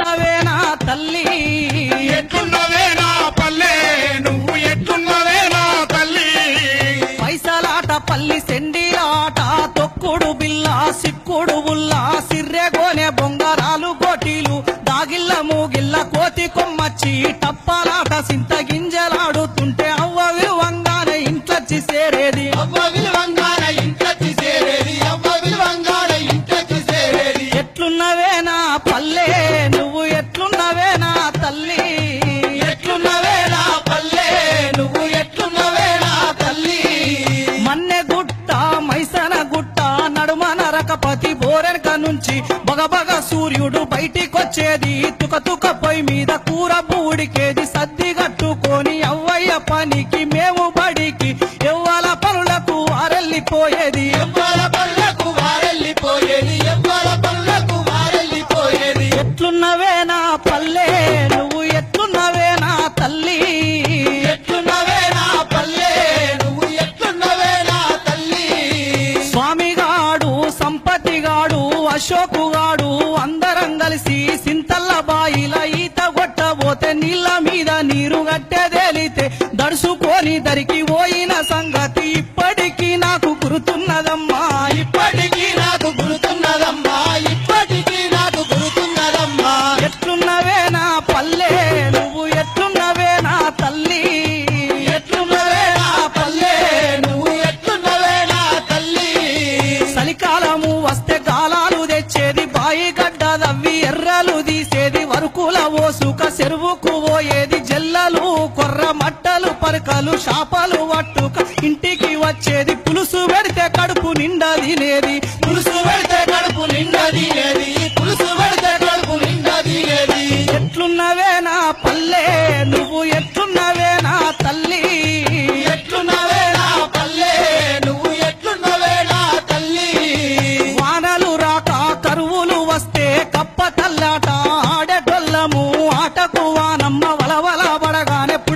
ఎట్లున్నవేనా తల్లి? ఎట్లున్నవే నా పల్లె? నువ్వు ఎట్లున్నవే నా తల్లి? పైసలాట పల్లి సెండిలాట తొక్కుడు బిల్ల సిక్కుడు ఉల్ల సిర్రెగోనె బొంగరాలు గోటీలు దాగిల్ల మూగిల్ల కోతి కొమ్మచ్చి టప్పాలాట సింత గింజలాడుతుంటే అవ్వ విలువంగానే ఇంట్లొచ్చి సేరేది అవ్వ విలువంగాన నుంచి బగబగ సూర్యుడు బయటికొచ్చేది. తుక తుక పొయ్యి మీద కూర బూడికేది. సద్ది కట్టుకొని అవ్వయ్య పనికి మేము బడికి ఎవ్వల పనులకు అరల్లిపోయేది. ఎవ్వల పనులు అశోకు అశోకుగాడు అందరం కలిసి సింతల్ల బాయిల ఈత కొట్టబోతే నీళ్ళ మీద నీరు గట్టెదేలితే దడుచుకొని దరికి పోయిన సంగతి ఇప్పటికీ నాకు తవ్వి ఎర్రలు తీసేది వరుకుల ఓసుక చెరువుకు పోయేది జల్లలు కొర్ర మట్టలు పరకలు షాపలు వట్టుక ఇంటికి వచ్చేది పులుసు పెడితే కడుపు నిండా తినేది పులుసు పెడితే కడుపు నిండా తినేది.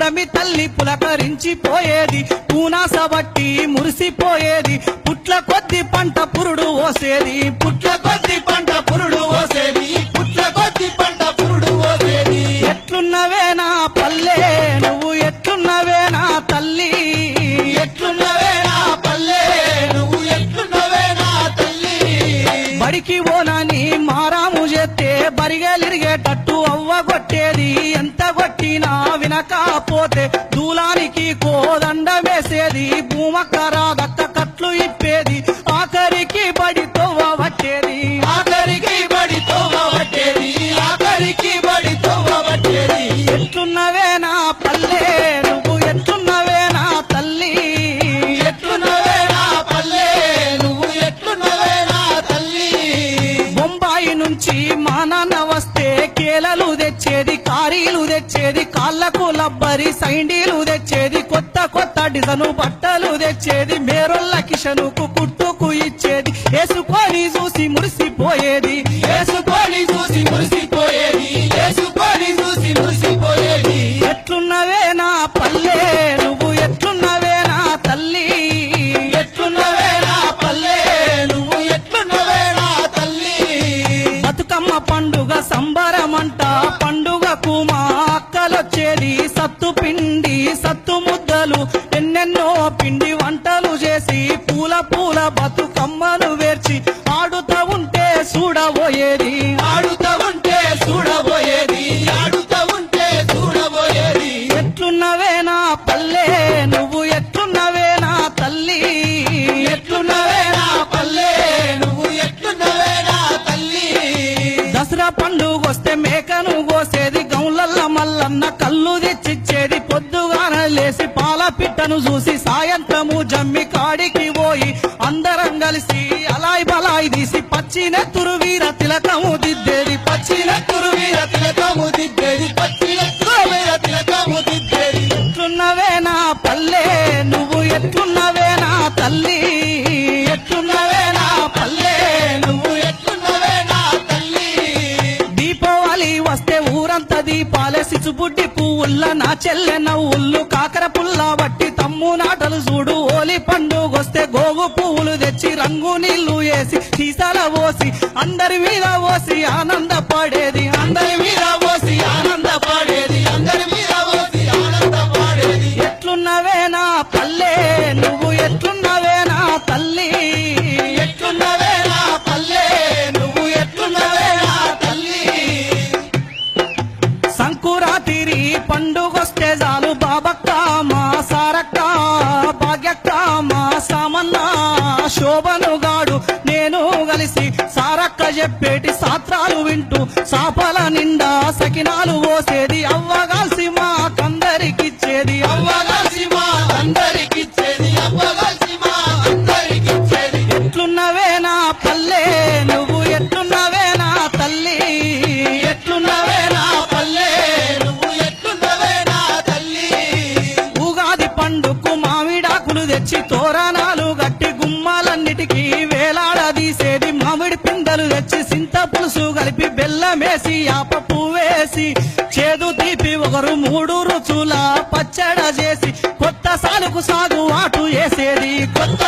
పడగానే పుడమి తల్లి పులకరించిపోయేది పూనాస బట్టి మురిసిపోయేది పుట్ల కొద్ది పంట పురుడు ఓసేది పుట్ల కొద్ది పంట బడికి ఓనని మారాము చేస్తే బరిగెలిరిగేటట్టు అవ్వ కొట్టేది. ఎంత కొట్టినా వినకపోతే దూలానికి కోదండ వేసేది. భూమక్కరాదక్క కట్లు ఇప్పేది. ఆఖరికి బడి తొవ్వ పట్టేది. తెచ్చేది కారీలు తెచ్చేది కాళ్ళకు లబ్బరి సైండీలు తెచ్చేది కొత్త కొత్త డిజను బట్టలు తెచ్చేది మేరొల్ల కిషనుకు కుట్టుకు ఇచ్చేది. వేసుకొని చూసి మురిసిపోయేది. ఎన్నెన్నో పిండి వంటలు చేసి పూల పూల బతుకమ్మను వేర్చి ఆడుతా ఉంటే చూడబోయేది. ఆడుతా ఉంటే చూడబోయేది ఆడుతా ఉంటే చూడబోయేది. ఎట్లున్నవే నా పల్లె నువ్వు ఎట్లున్నవే నా తల్లి. ఎట్లున్నవే నా పల్లె నువ్వు ఎట్లున్నవే నా తల్లి. దసరా పండుగ వస్తే మేకను కోసేది గౌలల్ల మల్లన్న కళ్ళు తెచ్చిచ్చేది. పొద్దుగాన లేసి పాల పిట్టను చూసి సాయంత్రము జమ్మి కాడికి పోయి అందరం కలిసి అలాయ్ బలాయి తీసి పచ్చిన తురువీర తిలకము దిద్దేది పచ్చిన తురువీర తిలకము దిద్దేది పచ్చిన నెత్తురు తిలకము దిద్దేది. ఎట్లున్నవే నా చెల్లె నవ్వుళ్ళు కాకర పుల్ల బట్టి తమ్ము నాటలు చూడు. ఓలి పండుగొస్తే గోగు పువ్వులు తెచ్చి రంగు నీళ్ళు వేసి సీసాల పోసి అందరి మీద పోసి ఆనందపడేది. అందరి మీద రాస్తామన్నా శోభనుగాడు నేను కలిసి సారక్క చెప్పేటి సాత్రాలు వింటూ సాపల నిండా సకినాలు పోసేది అవ్వగాల్సి మా కందరికిచ్చేది అవ్వగా పిందెలు సింత పులుసు కలిపి బెల్లమేసి ఆప పువ్వేసి చేదు తీపి ఒకరు మూడు రుచుల పచ్చడ చేసి కొత్త సాలుకు సాగు ఆటు వేసేది కొత్త